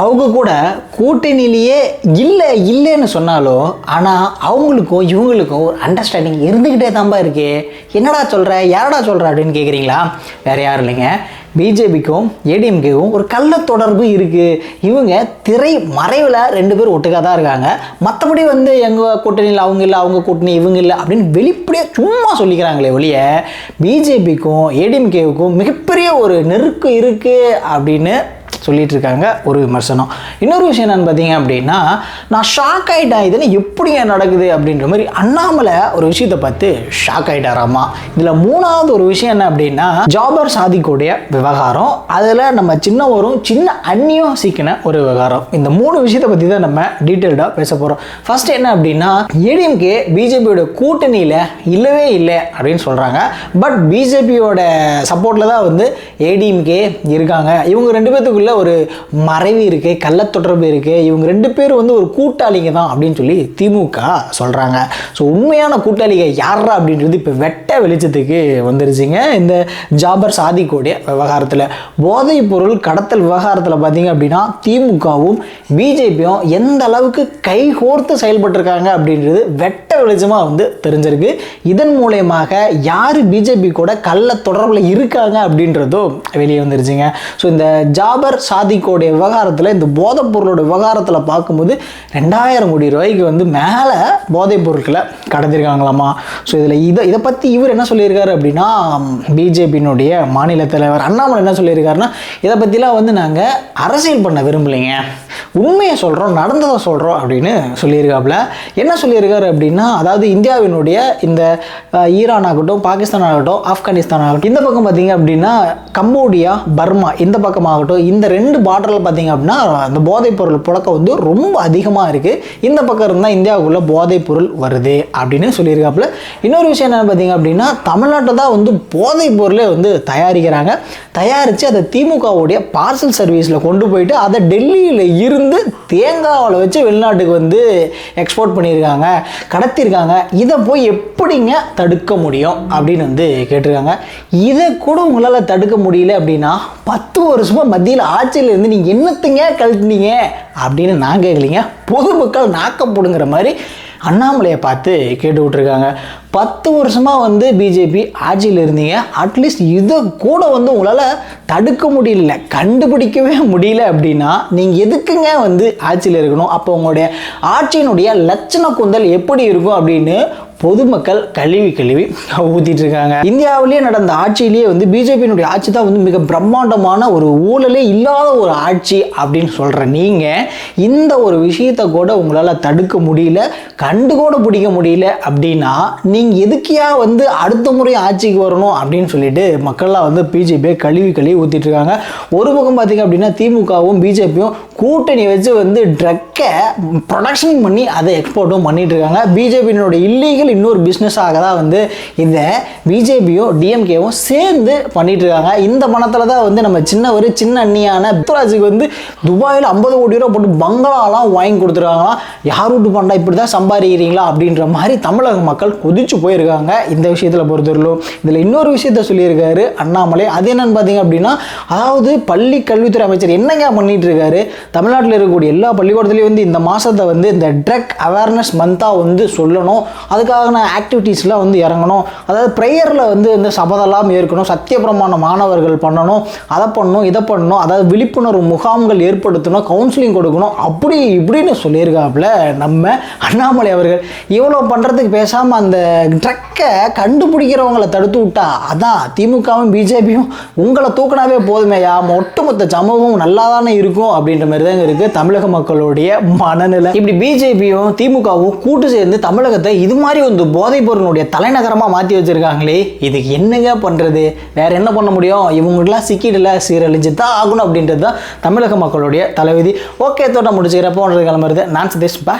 அவங்க கூட கூட்டணியிலேயே இல்லை இல்லைன்னு சொன்னாலும் ஆனால் அவங்களுக்கும் இவங்களுக்கும் ஒரு அண்டர்ஸ்டாண்டிங் இருந்துக்கிட்டே தான்பா இருக்கு. என்னடா சொல்கிற யாரடா சொல்கிற அப்படின்னு கேட்குறீங்களா வேற யாரும் இல்லைங்க. பிஜேபிக்கும் ஏடிஎம்கேவும் ஒரு கள்ள தொடர்பு இருக்குது இவங்க திரை மறைவில் ரெண்டு பேரும் ஒட்டுக்காக தான் இருக்காங்க. மற்றபடி வந்து எங்கள் கூட்டணியில் அவங்க இல்லை அவங்க கூட்டணி இவங்க இல்லை அப்படின்னு வெளிப்படையாக சும்மா சொல்லிக்கிறாங்களே ஒழிய பிஜேபிக்கும் ஏடிஎம்கேவுக்கும் மிகப்பெரிய ஒரு நெருக்கம் இருக்குது அப்படின்னு சொல்லிட்டு இருக்காங்க ஒரு விமர்சனம். இன்னொரு விஷயம் என்னன்னு பார்த்தீங்க அப்படின்னா நான் ஷாக் ஆகிட்டேன் இதுன்னு எப்படிங்க நடக்குது அப்படின்ற மாதிரி அண்ணாமலை ஒரு விஷயத்தை பார்த்து ஷாக் ஆகிட்டாராமா இதில் மூணாவது ஒரு விஷயம் என்ன அப்படின்னா ஜாபர் சாதிக்குடைய விவகாரம். அதில் நம்ம சின்னவரும் சின்ன அந்நியம் சீக்கின ஒரு விவகாரம். இந்த மூணு விஷயத்தை பற்றி தான் நம்ம டீட்டெயில்டாக பேச போகிறோம் ஃபர்ஸ்ட் என்ன அப்படின்னா ஏடிஎம்கே பிஜேபியோட கூட்டணியில் இல்லவே இல்லை அப்படின்னு சொல்கிறாங்க பட் பிஜேபியோட சப்போர்ட்டில் தான் வந்து ஏடிஎம்கே இருக்காங்க. இவங்க ரெண்டு பேர்த்துக்குள்ளே ஒரு மறைவு இருக்குது கள்ளத்தொடர்பு இருக்குது இவங்க ரெண்டு பேரும் வந்து ஒரு கூட்டாளிங்க தான் அப்படின்னு சொல்லி திமுக சொல்கிறாங்க ஸோ உண்மையான கூட்டாளிங்க யாரா அப்படின்றது இப்போ வெட்ட வெளிச்சத்துக்கு வந்துருச்சுங்க. இந்த ஜாபர் சாதிக்கோடைய விவகாரத்தில். போதைப் பொருள் கடத்தல் விவகாரத்தில் பார்த்தீங்க அப்படின்னா திமுகவும் பிஜேபியும் எந்த அளவுக்கு கைகோர்த்து செயல்பட்டிருக்காங்க அப்படின்றது வெட்ட வெளிச்சமாக வந்து தெரிஞ்சிருக்கு. இதன் மூலயமாக யார் பிஜேபி கூட கள்ள தொடர்பில் இருக்காங்க அப்படின்றதும் வெளியே வந்துருச்சுங்க. ஸோ இந்த ஜாபர் சாதிக்கோடைய விவகாரத்தில் இந்த போதைப் பொருளோட விவகாரத்தில் பார்க்கும்போது ரெண்டாயிரம் கோடி ரூபாய்க்கு வந்து மேலே போதைப் பொருட்களை கடந்திருக்காங்களாமா ஸோ இதில் இதை இதை பற்றி இவர் என்ன சொல்லியிருக்காரு அப்படின்னா பிஜேபியினுடைய மாநில தலைவர் அண்ணாமலை என்ன சொல்லியிருக்காருன்னா இதை பற்றிலாம் வந்து நாங்கள் அரசியல் பண்ண விரும்பலைங்க. உண்மையை சொல்கிறோம் நடந்ததை சொல்கிறோம் அப்படின்னு சொல்லியிருக்காப்புல. என்ன சொல்லியிருக்காரு அப்படின்னா அதாவது இந்தியாவினுடைய இந்த ஈரான் ஆகட்டும் பாகிஸ்தான் ஆகட்டும் ஆப்கானிஸ்தான் ஆகட்டும் இந்த பக்கம் பார்த்தீங்க அப்படின்னா கம்போடியா பர்மா இந்த பக்கமாகட்டும் இந்த ரெண்டு பார்டரில் பார்த்தீங்க அப்படின்னா அந்த போதைப் பொருள் புழக்கம் வந்து ரொம்ப அதிகமாக இருக்குது இந்த பக்கம் இருந்தால் இந்தியாவுக்குள்ளே போதைப் பொருள் வருது அப்படின்னு சொல்லியிருக்காப்புல. இன்னொரு விஷயம் என்னென்னு பார்த்தீங்க அப்படின்னா தமிழ்நாட்டை தான் வந்து போதைப் பொருளே வந்து தயாரிக்கிறாங்க. தயாரித்து அதை திமுகவுடைய பார்சல் சர்வீஸில் கொண்டு போயிட்டு அதை டெல்லியில் இருந்து தேங்காவில் வச்சு வெளிநாட்டுக்கு வந்து எக்ஸ்போர்ட் பண்ணியிருக்காங்க கடத்தியிருக்காங்க. இதை போய் எப்படிங்க தடுக்க முடியும் அப்படின்னு வந்து கேட்டிருக்காங்க. இதை கூட உங்களால் தடுக்க முடியல அப்படின்னா பத்து வருஷமாக மத்தியில் ஆட்சியில் இருந்து நீங்கள் என்னத்துங்க கழட்டினீங்க? அப்படின்னு நான் கேட்கலீங்க பொதுமக்கள் நாக்கம் போடுங்கிற மாதிரி அண்ணாமலையை பார்த்து கேட்டு விட்ருக்காங்க பத்து வருஷமாக வந்து பிஜேபி ஆட்சியில் இருந்தீங்க. அட்லீஸ்ட் இதை கூட வந்து உங்களால் தடுக்க முடியல. கண்டுபிடிக்கவே முடியல அப்படின்னா நீங்கள் எதுக்குங்க வந்து ஆட்சியில் இருக்கணும்? அப்போ உங்களுடைய ஆட்சியினுடைய லட்சண குந்தல் எப்படி இருக்கும் அப்படின்னு பொதுமக்கள் கழுவி கழுவி ஊத்திட்டு இருக்காங்க இந்தியாவிலேயே நடந்த ஆட்சியிலேயே வந்து பிஜேபியினுடைய ஆட்சி தான் வந்து மிக பிரம்மாண்டமான ஒரு ஊழலே இல்லாத ஒரு ஆட்சி அப்படின்னு சொல்கிற நீங்கள் இந்த ஒரு விஷயத்தை கூட உங்களால் தடுக்க முடியல கண்டு கூட பிடிக்க முடியல அப்படின்னா நீங்கள் எதுக்கியா வந்து அடுத்த முறை ஆட்சிக்கு வரணும் அப்படின்னு சொல்லிட்டு மக்கள்லாம் வந்து பிஜேபியை கழுவி கழுவி ஊத்திட்டு இருக்காங்க ஒரு பக்கம் பார்த்தீங்க அப்படின்னா திமுகவும் பிஜேபியும் கூட்டணி வச்சு வந்து ட்ரக்கை ப்ரொடக்ஷன் பண்ணி அதை எக்ஸ்போர்ட்டும் பண்ணிட்டு இருக்காங்க பிஜேபியினுடைய இல்லீகல் இன்னொரு பிஸ்னஸாக தான் வந்து இந்த பிஜேபியும் டிஎம்கேவும் சேர்ந்து பண்ணிட்டு இருக்காங்க இந்த பணத்தில் தான் வந்து நம்ம சின்ன ஒரு சின்ன அண்ணியான பித்ராஜுக்கு வந்து துபாயில் ஐம்பது கோடி ரூபா போட்டு பங்களாலாம் வாங்கி கொடுத்துருக்காங்களாம். யார் வீட்டு பண்டா இப்படி தான் சம்பாதிக்கிறீங்களா அப்படின்ற மாதிரி தமிழக மக்கள் கொதிச்சு போயிருக்காங்க இந்த விஷயத்தில் பொறுத்தவரையிலும். இதில் இன்னொரு விஷயத்த சொல்லியிருக்காரு அண்ணாமலை. அது என்னன்னு பார்த்தீங்க அப்படின்னா அதாவது பள்ளி கல்வித்துறை அமைச்சர் என்னங்க பண்ணிட்டு இருக்காரு தமிழ்நாட்டில் இருக்கக்கூடிய எல்லா பள்ளிக்கூடத்துலையும் வந்து இந்த மாதத்தை வந்து இந்த ட்ரக் அவேர்னஸ் மந்தாக வந்து சொல்லணும். அதுக்காக அதுக்கான ஆக்டிவிட்டீஸ்லாம் வந்து இறங்கணும். அதாவது ப்ரேயரில் வந்து இந்த சபதெல்லாம் ஏற்கணும். சத்தியபிரமான மாணவர்கள் பண்ணணும். அதை பண்ணணும் இதை பண்ணணும். அதாவது விழிப்புணர்வு முகாம்கள் ஏற்படுத்தணும் கவுன்சிலிங் கொடுக்கணும். அப்படி இப்படின்னு சொல்லியிருக்காப்புல நம்ம அண்ணாமலை அவர்கள். இவ்வளோ பண்ணுறதுக்கு பேசாமல் அந்த ட்ரக்கை கண்டுபிடிக்கிறவங்களை தடுத்து விட்டா அதான் திமுகவும் பிஜேபியும் உங்களை தூக்கினாவே போதுமேயா ஒட்டுமொத்த சமூகம் நல்லா தானே இருக்கும் அப்படின்ற மாதிரி தாங்க இருக்குது தமிழக மக்களுடைய மனநிலை. இப்படி பிஜேபியும் திமுகவும் கூட்டு சேர்ந்து தமிழகத்தை இது மாதிரி இந்த போதைப் பொருளுடைய தலைநகரமாக மாற்றி வச்சுருக்காங்களே இதுக்கு என்னங்க பண்ணுறது வேற என்ன பண்ண முடியும்? இவங்களுக்குலாம் சிக்கிடல சீரழிஞ்சு தான் ஆகணும் அப்படின்றது தான் தமிழக மக்களுடைய தலைவிதி. ஓகே தோட்டம் முடிச்சுக்கிறப்போன்றது கிளம்புறது நான் சதீஷ். பா